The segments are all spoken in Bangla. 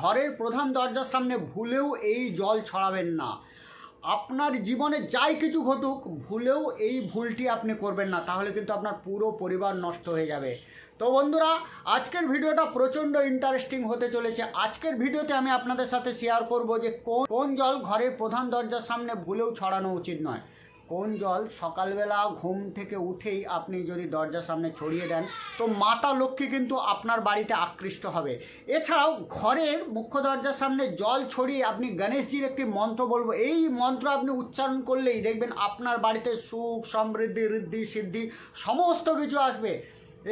ঘরের প্রধান দরজার সামনে ভুলেও এই জল ছড়াবেন না। আপনার জীবনে যাই কিছু ঘটুক, ভুলেও এই ভুলটি আপনি করবেন না, তাহলে কিন্তু আপনার পুরো পরিবার নষ্ট হয়ে যাবে। তো বন্ধুরা, আজকের ভিডিওটা প্রচণ্ড ইন্টারেস্টিং হতে চলেছে। আজকের ভিডিওতে আমি আপনাদের সাথে শেয়ার করব যে কোন জল ঘরের প্রধান দরজার সামনে ভুলেও ছড়ানো উচিত নয়। কোন জল? সকালবেলা ঘুম থেকে উঠেই আপনি যদি দরজার সামনে ছড়িয়ে দেন, তো মাতা লক্ষ্মী কিন্তু আপনার বাড়িতে আকৃষ্ট হবে। এছাড়াও ঘরের মুখ্য দরজার সামনে জল ছড়িয়ে আপনি গণেশজির একটি মন্ত্র বলব। এই মন্ত্র আপনি উচ্চারণ করলেই দেখবেন আপনার বাড়িতে সুখ, সমৃদ্ধি, ঋদ্ধি, সিদ্ধি, সমস্ত কিছু আসবে।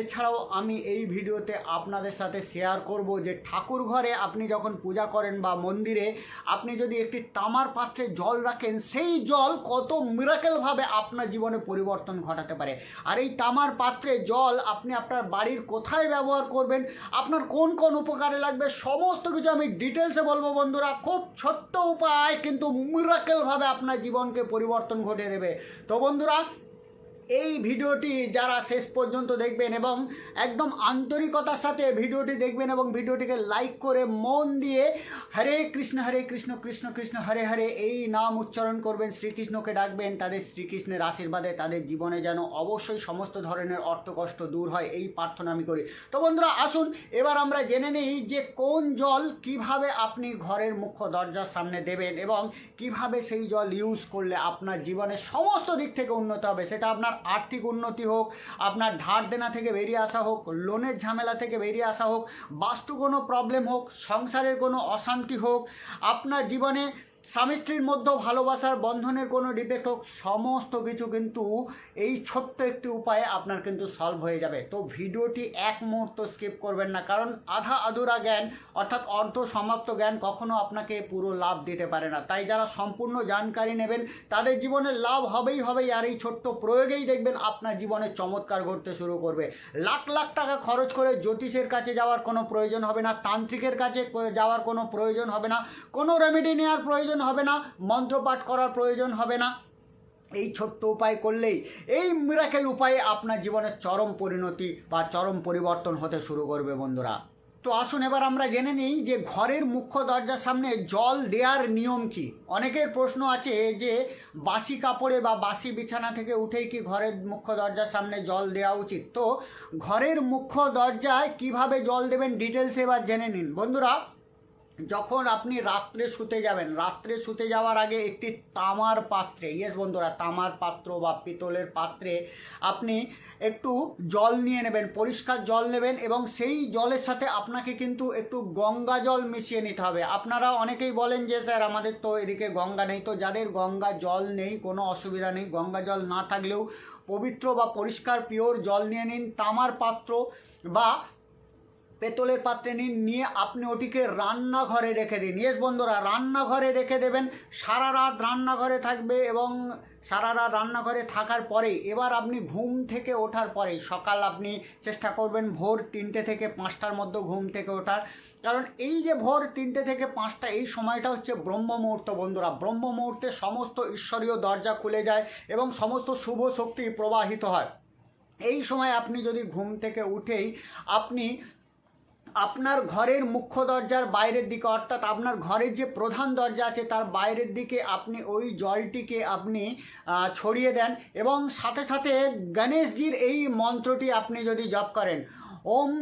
এছাড়াও আমি এই ভিডিওতে আপনাদের সাথে শেয়ার করব যে ঠাকুর ঘরে আপনি যখন পূজা করেন বা মন্দিরে, আপনি যদি একটি তামার পাত্রে জল রাখেন, সেই জল কত মিরাকেলভাবে আপনার জীবনে পরিবর্তন ঘটাতে পারে। আর এই তামার পাত্রে জল আপনি আপনার বাড়ির কোথায় ব্যবহার করবেন, আপনার কোন কোন উপকারে লাগবে, সমস্ত কিছু আমি ডিটেলসে বলব বন্ধুরা। খুব ছোট্ট উপায়, কিন্তু মিরাকেলভাবে আপনার জীবনকে পরিবর্তন ঘটিয়ে দেবে। তো বন্ধুরা এই ভিডিওটি যারা শেষ পর্যন্ত দেখবেন এবং একদম আন্তরিকতার সাথে ভিডিওটি দেখবেন এবং ভিডিওটিকে লাইক করে মন দিয়ে হরে কৃষ্ণ হরে কৃষ্ণ কৃষ্ণ কৃষ্ণ, হরে হরে এই নাম উচ্চারণ করবেন। শ্রীকৃষ্ণকে ডাকবেন। তাদের শ্রীকৃষ্ণের আশীর্বাদে তাদের জীবনে যেন অবশ্যই সমস্ত ধরনের অর্থকষ্ট দূর হয়, এই প্রার্থনা আমি করি। তো বন্ধুরা, আসুন, এবার আমরা জেনে নিই যে কোন জল কীভাবে আপনি ঘরের মুখ্য দরজার সামনে দেবেন এবং কীভাবে সেই জল ইউজ করলে আপনার জীবনের সমস্ত দিক থেকে উন্নত হবে, সেটা আপনার আর্থিক উন্নতি হোক, আপনার ধার দেনা থেকে বেরিয়ে আসা হোক লোনের ঝামেলা থেকে বেরিয়ে আসা হোক, বাস্তু কোনো প্রবলেম হোক, সংসারের কোনো অশান্তি হোক, আপনার জীবনে স্বামী স্ত্রীর মধ্যেও ভালোবাসার বন্ধনের কোনো ডিফেক্ট হোক, সমস্ত কিছু কিন্তু এই ছোট্ট একটি উপায়ে আপনার কিন্তু সলভ হয়ে যাবে। তো ভিডিওটি এক মুহূর্ত স্কিপ করবেন না, কারণ আধা আধুরা জ্ঞান, অর্থাৎ অর্ধ সমাপ্ত জ্ঞান কখনো আপনাকে পুরো লাভ দিতে পারে না। তাই যারা সম্পূর্ণ জানকারি নেবেন, তাদের জীবনে লাভ হবেই হবেই, আর এই ছোট্ট প্রয়োগেই দেখবেন আপনার জীবনে চমৎকার ঘটতে শুরু করবে। লাখ লাখ টাকা খরচ করে জ্যোতিষের কাছে যাওয়ার কোনো প্রয়োজন হবে না, তান্ত্রিকের কাছে যাওয়ার কোনো প্রয়োজন হবে না, কোনো রেমেডি নেওয়ার প্রয়োজন হবে না, মন্ত্রপাঠ করার প্রয়োজন হবে না। এই ছোট্ট উপায় করলেই, এই মিরাকেল উপায়ে আপনার জীবনের চরম পরিণতি বা চরম পরিবর্তন হতে শুরু করবে বন্ধুরা। তো আসুন এবার আমরা জেনে নিই যে ঘরের মুখ্য দরজার সামনে জল দেওয়ার নিয়ম কি। অনেকের প্রশ্ন আছে যে বাসি কাপড়ে বা বাসি বিছানা থেকে উঠেই কি ঘরের মুখ্য দরজার সামনে জল দেওয়া উচিত? তো ঘরের মুখ্য দরজায় কীভাবে জল দেবেন ডিটেলস এবার জেনে নিন। বন্ধুরা যখন আপনি রাত্রে শুতে যাবেন, রাত্রে শুতে যাওয়ার আগে একটি তামার পাত্রে ইয়েস বন্ধুরা, তামার পাত্র বা পিতলের পাত্রে আপনি একটু জল নিয়ে নেবেন, পরিষ্কার জল নেবেন এবং সেই জলের সাথে আপনাকে কিন্তু একটু গঙ্গা জল মিশিয়ে নিতে হবে। আপনারা অনেকেই বলেন যে, স্যার, আমাদের তো এদিকে গঙ্গা নেই। তো যাদের গঙ্গা জল নেই, কোনো অসুবিধা নেই। গঙ্গা জল না থাকলেও পবিত্র বা পরিষ্কার পিওর জল নিয়ে নিন। তামার পাত্র বা পেতলের পাত্রে নিন, নিয়ে আপনি ওটিকে রান্নাঘরে রেখে দিন। ইয়েস বন্ধুরা, রান্নাঘরে রেখে দেবেন। সারা রাত রান্নাঘরে থাকবে এবং সারা রাত রান্নাঘরে থাকার পরে এবার আপনি ঘুম থেকে ওঠার পরে সকাল আপনি চেষ্টা করবেন ভোর তিনটে থেকে পাঁচটার মধ্যে ঘুম থেকে ওঠার। কারণ এই যে ভোর তিনটে থেকে পাঁচটা, এই সময়টা হচ্ছে ব্রহ্ম মুহূর্ত বন্ধুরা। ব্রহ্ম মুহূর্তে সমস্ত ঈশ্বরীয় দরজা খুলে যায় এবং সমস্ত শুভ শক্তি প্রবাহিত হয়। এই সময় আপনি যদি ঘুম থেকে উঠেই আপনি আপনার ঘরের মুখ্য দরজার বাইরের দিকে, অর্থাৎ আপনার ঘরের যে প্রধান দরজা আছে, তার বাইরের দিকে আপনি ওই জলটিকে আপনি ছড়িয়ে দেন এবং সাথে সাথে গণেশজির এই মন্ত্রটি আপনি যদি জপ করেন, ওম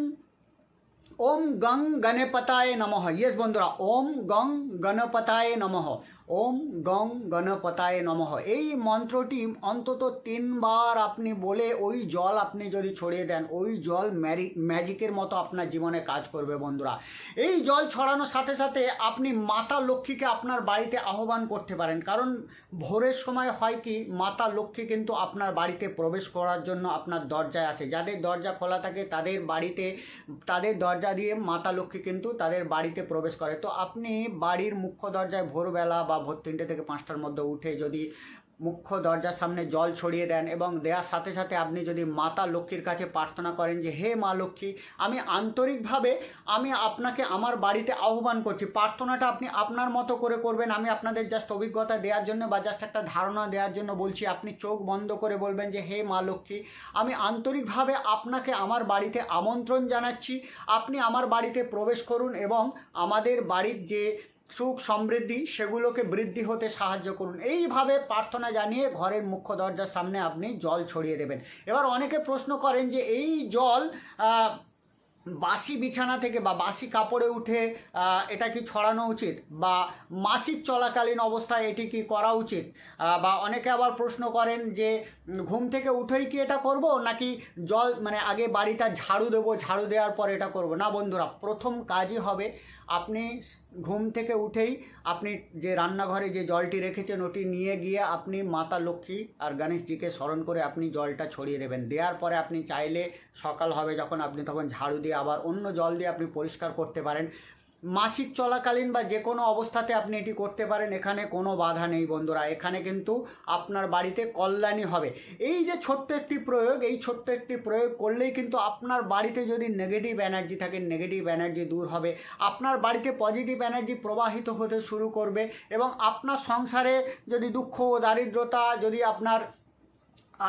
ওম গং গণপতায় নমঃ। ইয়েস বন্ধুরা, ওম গং গণপতায় নমঃ। ওম গং গণপতায় নমঃ। এই মন্ত্রটি অন্তত তিনবার আপনি বলে ওই জল আপনি যদি ছড়িয়ে দেন, ওই জল ম্যারি ম্যাজিকের মতো আপনার জীবনে কাজ করবে বন্ধুরা। এই জল ছড়ানোর সাথে সাথে আপনি মাতা লক্ষ্মীকে আপনার বাড়িতে আহ্বান করতে পারেন। কারণ ভোরের সময় হয় কি, মাতা লক্ষ্মী কিন্তু আপনার বাড়িতে প্রবেশ করার জন্য আপনার দরজায় আসে। যাদের দরজা খোলা থাকে তাদের বাড়িতে, তাদের দরজা দিয়ে মাতা লক্ষ্মী কিন্তু তাদের বাড়িতে প্রবেশ করে। তো আপনি বাড়ির মুখ্য দরজায় ভোরবেলা বা ভোর তিনটে থেকে পাঁচটার মধ্যে উঠে যদি মুখ্য দরজার সামনে জল ছড়িয়ে দেন এবং দেওয়ার সাথে সাথে আপনি যদি মাতা লক্ষ্মীর কাছে প্রার্থনা করেন যে, হে মা লক্ষ্মী, আমি আন্তরিকভাবে আমি আপনাকে আমার বাড়িতে আহ্বান করছি। প্রার্থনাটা আপনি আপনার মতো করে করবেন। আমি আপনাদের জাস্ট অভিজ্ঞতা দেওয়ার জন্য বা জাস্ট একটা ধারণা দেওয়ার জন্য বলছি, আপনি চোখ বন্ধ করে বলবেন যে, হে মা লক্ষ্মী, আমি আন্তরিকভাবে আপনাকে আমার বাড়িতে আমন্ত্রণ জানাচ্ছি। আপনি আমার বাড়িতে প্রবেশ করুন এবং আমাদের বাড়ির যে সুখ সমৃদ্ধি সেগুলোকে বৃদ্ধি হতে সাহায্য করুন। এইভাবে প্রার্থনা জানিয়ে ঘরের মুখ্য দরজার সামনে আপনি জল ছড়িয়ে দেবেন। এবার অনেকে প্রশ্ন করেন যে এই জল বাসি বিছানা থেকে বা বাসি কাপড়ে উঠে এটা কি ছড়ানো উচিত? বা মাসিক চলাকালীন অবস্থায় এটি কি করা উচিত? বা অনেকে আবার প্রশ্ন করেন যে ঘুম থেকে উঠেই কি এটা করব? নাকি জল মানে আগে বাড়িটা ঝাড়ু দেবো, ঝাড়ু দেওয়ার পর এটা করব? না বন্ধুরা, প্রথম কাজই হবে আপনি ঘুম থেকে উঠেই আপনি যে রান্নাঘরে যে জলটি রেখেছেন, ওটি নিয়ে গিয়ে আপনি মাতা লক্ষ্মী আর গণেশজিকে স্মরণ করে আপনি জলটা ছড়িয়ে দেবেন। দেওয়ার পরে আপনি চাইলে সকাল হবে যখন আপনি তখন ঝাড়ু দিয়ে আবার অন্য জল দিয়ে আপনি পরিষ্কার করতে পারেন। মাসিক চলাকালীন বা যে কোনো অবস্থাতে আপনি এটি করতে পারেন, এখানে কোনো বাধা নেই বন্ধুরা। এখানে কিন্তু আপনার বাড়িতে কল্যাণী হবে। এই যে ছোট্ট একটি প্রয়োগ, এই ছোট্ট একটি প্রয়োগ করলেই কিন্তু আপনার বাড়িতে যদি নেগেটিভ এনার্জি থাকে নেগেটিভ এনার্জি দূর হবে। আপনার বাড়িতে পজিটিভ এনার্জি প্রবাহিত হতে শুরু করবে এবং আপনার সংসারে যদি দুঃখ দারিদ্রতা, যদি আপনার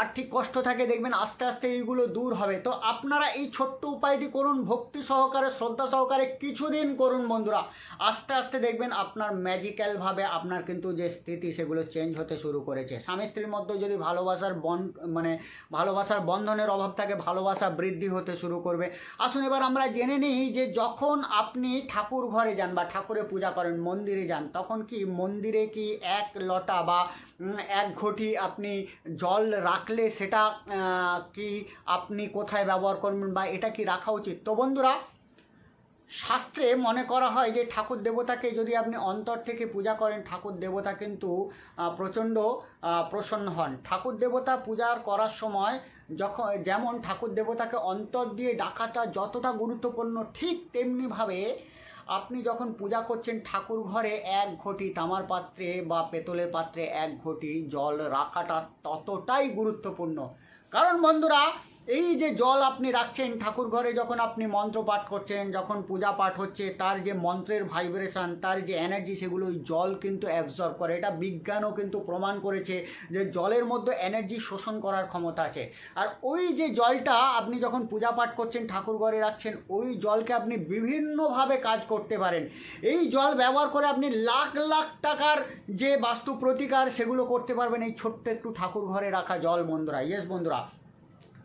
আর্থিক কষ্ট থাকে, দেখবেন আস্তে আস্তে এইগুলো দূর হবে। তো আপনারা এই ছোট্ট উপায়টি করুন, ভক্তি সহকারে, শ্রদ্ধা সহকারে কিছুদিন করুন বন্ধুরা। আস্তে আস্তে দেখবেন আপনার ম্যাজিক্যালভাবে আপনার কিন্তু যে স্থিতি, সেগুলো চেঞ্জ হতে শুরু করেছে। স্বামী স্ত্রীর মধ্যে যদি ভালোবাসার বন মানে ভালোবাসার বন্ধনের অভাব থাকে, ভালোবাসা বৃদ্ধি হতে শুরু করবে। আসুন এবার আমরা জেনে নিই যে যখন আপনি ঠাকুর ঘরে যান বা ঠাকুরে পূজা করেন, মন্দিরে যান, তখন কি মন্দিরে কি এক লটা বা এক ঘটি আপনি জল রাখলে সেটা কি আপনি কোথায় ব্যবহার করবেন বা এটা কি রাখা উচিত? তো বন্ধুরা, শাস্ত্রে মনে করা হয় যে ঠাকুর দেবতাকে যদি আপনি অন্তর থেকে পূজা করেন, ঠাকুর দেবতা কিন্তু প্রচণ্ড প্রসন্ন হন। ঠাকুর দেবতা পূজার করার সময় যখন, যেমন ঠাকুর দেবতাকে অন্তর দিয়ে ডাকাটা যতটা গুরুত্বপূর্ণ, ঠিক তেমনিভাবে আপনি যখন পূজা করছেন ঠাকুর ঘরে, এক ঘটি তামার পাত্রে বা পেতলের পাত্রে এক ঘটি জল রাখাটা ততটাই গুরুত্বপূর্ণ। কারণ বন্ধুরা এই যে জল আপনি রাখছেন ঠাকুর ঘরে যখন আপনি মন্ত্র পাঠ করছেন, যখন পূজা পাঠ হচ্ছে, তার যে মন্ত্রের ভাইব্রেশন তার যে এনার্জি সেগুলো ওই জল কিন্তু অ্যাবজর্ব করে। এটা বিজ্ঞানও কিন্তু প্রমাণ করেছে যে জলের মধ্যে এনার্জি শোষণ করার ক্ষমতা আছে। আর ওই যে জলটা আপনি যখন পূজা পাঠ করছেন, ঠাকুর ঘরে রাখছেন, ওই জলকে আপনি বিভিন্নভাবে কাজ করতে পারেন। এই জল ব্যবহার করে আপনি লাখ লাখ টাকার যে বাস্তু প্রতিকার সেগুলো করতে পারবেন। এই ছোট্ট একটু ঠাকুর ঘরে রাখা জল বন্ধুরা ইয়েস বন্ধুরা।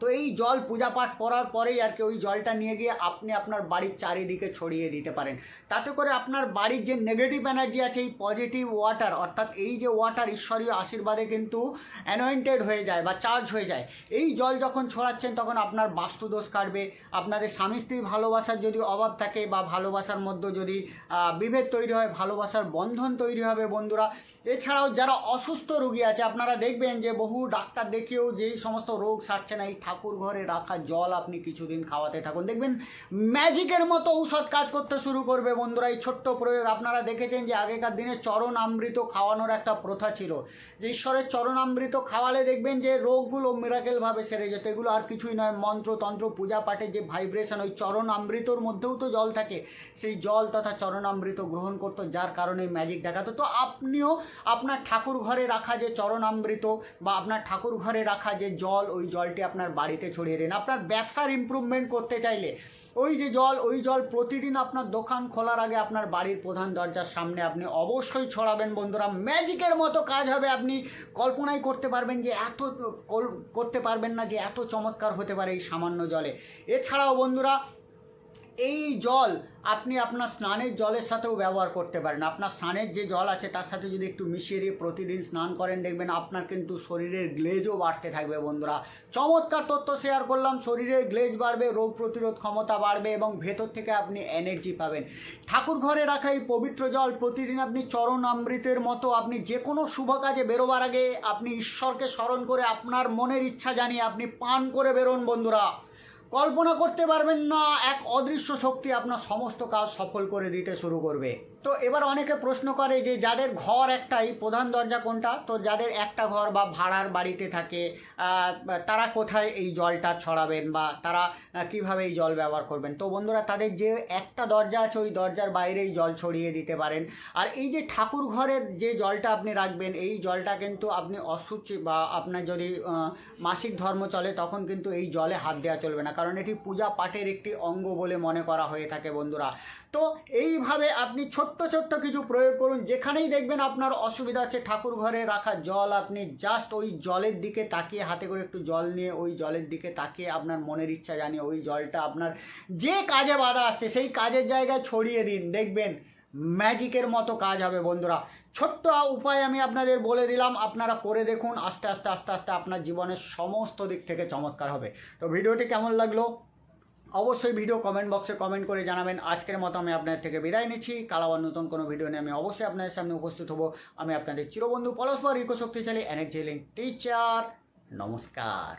তো এই জল পূজা পাঠ করার পরেই আর কি ওই জলটা নিয়ে গিয়ে আপনি আপনার বাড়ির চারিদিকে ছড়িয়ে দিতে পারেন। তাতে করে আপনার বাড়ির যে নেগেটিভ এনার্জি আছে, এই পজিটিভ ওয়াটার অর্থাৎ এই যে ওয়াটার ঈশ্বরীয় আশীর্বাদে কিন্তু অ্যানয়েন্টেড হয়ে যায় বা চার্জ হয়ে যায়, এই জল যখন ছড়াচ্ছেন তখন আপনার বাস্তুদোষ কাটবে, আপনাদের স্বামী স্ত্রীর ভালোবাসার যদি অভাব থাকে বা ভালোবাসার মধ্যে যদি বিভেদ তৈরি হয়, ভালোবাসার বন্ধন তৈরি হবে বন্ধুরা। এছাড়াও যারা অসুস্থ রোগী আছে, আপনারা দেখবেন যে বহু ডাক্তার দেখিয়েও যেই সমস্ত রোগ সারছে না, এই ঠাকুর ঘরে রাখা জল আপনি কিছুদিন খাওয়াতে থাকুন। দেখবেন ম্যাজিকের মতো ঔষধ কাজ করতে শুরু করবে বন্ধুরা। এই ছোট্ট প্রয়োগ আপনারা দেখেছেন যে আগেকার দিনে চরণ আমৃত খাওয়ানোর একটা প্রথা ছিল। যে ঈশ্বরের চরণ আমৃত খাওয়ালে দেখবেন যে রোগগুলো মিরাকেলভাবে সেরে যেত। এগুলো আর কিছুই নয় মন্ত্র তন্ত্র পূজা পাঠে যে ভাইব্রেশন ওই চরণ আমৃতর মধ্যেও তো জল থাকে। সেই জল তথা চরণ আমৃত গ্রহণ করতো, যার কারণে ম্যাজিক দেখাতো। তো আপনিও আপনার ঠাকুর ঘরে রাখা যে চরণ চরণামৃত বা আপনার ঠাকুর ঘরে রাখা যে জল, ওই জলটি আপনার বাড়িতে ছড়িয়ে দিন। আপনার ব্যবসার ইম্প্রুভমেন্ট করতে চাইলে ওই যে জল, ওই জল প্রতিদিন আপনার দোকান খোলার আগে আপনার বাড়ির প্রধান দরজার সামনে আপনি অবশ্যই ছড়াবেন। বন্ধুরা, ম্যাজিকের মতো কাজ হবে। আপনি কল্পনাই করতে পারবেন যে এত করতে পারবেন না যে এত চমৎকার হতে পারে এই সামান্য জলে। এছাড়াও বন্ধুরা এই জল আপনি আপনার স্নানের জলের সাথেও ব্যবহার করতে পারেন। আপনার স্নানের যে জল আছে, তার সাথে যদি একটু মিশিয়ে দিয়ে প্রতিদিন স্নান করেন, দেখবেন আপনার কিন্তু শরীরের গ্লেজও বাড়তে থাকবে বন্ধুরা। চমৎকার তথ্য শেয়ার করলাম, শরীরের গ্লেজ বাড়বে, রোগ প্রতিরোধ ক্ষমতা বাড়বে এবং ভেতর থেকে আপনি এনার্জি পাবেন। ঠাকুর ঘরে রাখা এই পবিত্র জল প্রতিদিন আপনি চরণ অমৃতের মতো আপনি যে কোনো শুভ কাজে বেরোবার আগে আপনি ঈশ্বরকে স্মরণ করে আপনার মনের ইচ্ছা জানিয়ে আপনি পান করে বেরোন বন্ধুরা। কল্পনা করতে পারবেন না, এক অদৃশ্য শক্তি আপনার সমস্ত কাজ সফল করে দিতে শুরু করবে। তো এবার অনেকে প্রশ্ন করে যে যাদের ঘর একটাই, প্রধান দরজা কোনটা? তো যাদের একটা ঘর বা ভাড়ার বাড়িতে থাকে তারা কোথায় এই জলটা ছড়াবেন বা তারা কীভাবে এই জল ব্যবহার করবেন? তো বন্ধুরা, তাদের যে একটা দরজা আছে, ওই দরজার বাইরেই জল ছড়িয়ে দিতে পারেন। আর এই যে ঠাকুর ঘরের যে জলটা আপনি রাখবেন, এই জলটা কিন্তু আপনি অসুচি বা আপনার যদি মাসিক ধর্ম চলে, তখন কিন্তু এই জলে হাত দেওয়া চলবে না। কারণ এটি পূজা পাঠের একটি অঙ্গ বলে মনে করা হয়ে থাকে বন্ধুরা। তো এইভাবে আপনি ছোট্ট ছোট্ট ছোট্ট কিছু প্রয়োগ করুন। যেখানেই দেখবেন আপনার অসুবিধা হচ্ছে, ঠাকুর ঘরে রাখা জল, আপনি জাস্ট ওই জলের দিকে তাকিয়ে, হাতে করে একটু জল নিয়ে ওই জলের দিকে তাকিয়ে আপনার মনের ইচ্ছা জানিয়ে ওই জলটা আপনার যে কাজে বাধা আসছে, সেই কাজের জায়গায় ছড়িয়ে দিন। দেখবেন ম্যাজিকের মতো কাজ হবে বন্ধুরা। ছোট্ট উপায় আমি আপনাদের বলে দিলাম, আপনারা করে দেখুন, আস্তে আস্তে আস্তে আস্তে আপনার জীবনের সমস্ত দিক থেকে চমৎকার হবে। তো ভিডিওটি কেমন লাগল? অবশ্যই ভিডিও কমেন্ট বক্সে কমেন্ট করে জানাবেন। আজকের মতো আমি আপনাদের থেকে বিদায় নিচ্ছি। কাল আবার নতুন কোনো ভিডিও নিয়ে আমি অবশ্যই আপনাদের সামনে উপস্থিত হব। আমি আপনাদের চিরবন্ধু পরস্পর ইকো শক্তিশালী এনার্জি লিঙ্ক টিচার নমস্কার।